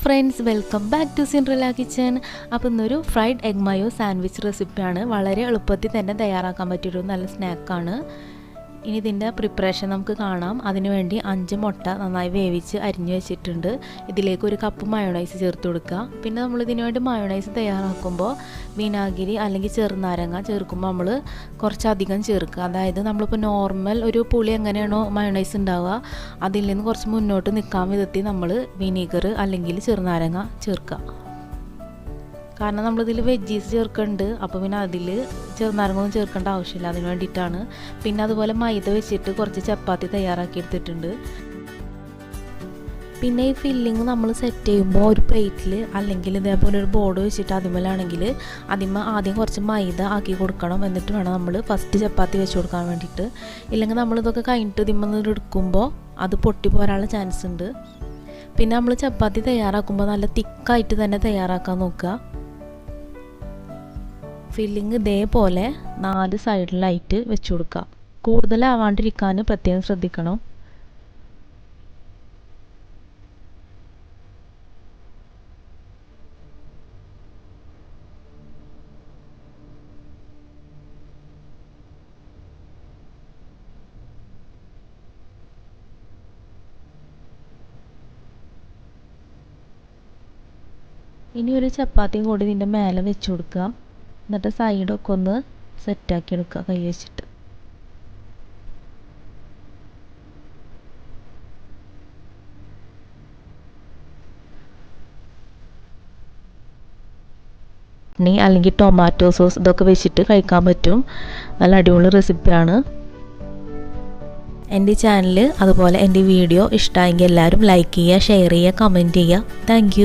Friends welcome back to Cinderella kitchen അപ്പോൾ ഇന്നൊരു fried egg മയോ sandwich റെസിപ്പിയാണ് വളരെ എളുപ്പത്തിൽ തന്നെ തയ്യാറാക്കാൻ പറ്റിയൊരു നല്ല സ്നാക്കാണ് ഇനി ഇതിന്റെ പ്രിപ്പറേഷൻ നമുക്ക് കാണാം. അതിനുവേണ്ടി അഞ്ച് മുട്ട നന്നായി വേവിച്ച് അരിഞ്ഞു വെച്ചിട്ടുണ്ട്. ഇതിലേക്ക് ഒരു കപ്പ് മയോണൈസ് ചേർത്ത് കൊടുക്കുക. പിന്നെ നമ്മൾ ഇതിനു വേണ്ടി മയോണൈസ് തയ്യാറാക്കുമ്പോൾ വിനാഗിരി അല്ലെങ്കിൽ ചെറുനാരങ്ങ ചേർക്കുമ്പോൾ നമ്മൾ കുറച്ചധികം ചേർക്കുക. അതായത് നമ്മളിപ്പോൾ നോർമൽ ഒരു പുളി എങ്ങനെയാണോ മയോണൈസ് ഉണ്ടാവുക അതിൽ നിന്ന് കുറച്ച് മുന്നോട്ട് നിൽക്കാൻ വിധത്തിൽ നമ്മൾ വിനീഗർ അല്ലെങ്കിൽ ചെറുനാരങ്ങ ചേർക്കുക. കാരണം നമ്മളിതിൽ വെജീസ് ചേർക്കുന്നുണ്ട് അപ്പോൾ പിന്നെ അതിൽ ചെറുനാരങ്ങൊന്നും ചേർക്കേണ്ട ആവശ്യമില്ല. അതിന് വേണ്ടിയിട്ടാണ്. പിന്നെ അതുപോലെ മൈദ വെച്ചിട്ട് കുറച്ച് ചപ്പാത്തി തയ്യാറാക്കി എടുത്തിട്ടുണ്ട്. പിന്നെ ഈ ഫില്ലിങ് നമ്മൾ സെറ്റ് ചെയ്യുമ്പോൾ ഒരു പ്ലേറ്റിൽ അല്ലെങ്കിൽ ഇതേപോലെ ഒരു ബോർഡ് വെച്ചിട്ട് അതിമേലാണെങ്കിൽ അതിമ ആദ്യം കുറച്ച് മൈദ ആക്കി കൊടുക്കണം. എന്നിട്ട് വേണം നമ്മൾ ഫസ്റ്റ് ചപ്പാത്തി വെച്ച് കൊടുക്കാൻ വേണ്ടിയിട്ട്. ഇല്ലെങ്കിൽ നമ്മളിതൊക്കെ കഴിഞ്ഞിട്ട് ഇതിമ്മ എടുക്കുമ്പോൾ അത് പൊട്ടി പോരാനുള്ള ചാൻസ് ഉണ്ട്. പിന്നെ നമ്മൾ ചപ്പാത്തി തയ്യാറാക്കുമ്പോൾ നല്ല തിക്കായിട്ട് തന്നെ തയ്യാറാക്കാൻ നോക്കുക. ഫില്ലിങ് ഇതേപോലെ നാല് സൈഡിലായിട്ട് വെച്ച് കൊടുക്കുക കൂടുതലാവാണ്ടിരിക്കാൻ പ്രത്യേകം ശ്രദ്ധിക്കണം. ഇനി ഒരു ചപ്പാത്തിയും കൂടി ഇതിന്റെ മേലെ വെച്ച് കൊടുക്കുക എന്നിട്ട് സൈഡൊക്കെ ഒന്ന് സെറ്റാക്കി എടുക്കുക കൈ വെച്ചിട്ട്. അല്ലെങ്കിൽ ടൊമാറ്റോ സോസ് ഇതൊക്കെ വെച്ചിട്ട് കഴിക്കാൻ പറ്റും. നല്ല അടിപൊളി റെസിപ്പിയാണ് എന്റെ ചാനൽ അതുപോലെ എന്റെ വീഡിയോ ഇഷ്ടമായെങ്കിൽ എല്ലാവരും ലൈക്ക് ചെയ്യുക ഷെയർ ചെയ്യുക കമന്റ് ചെയ്യുക. താങ്ക്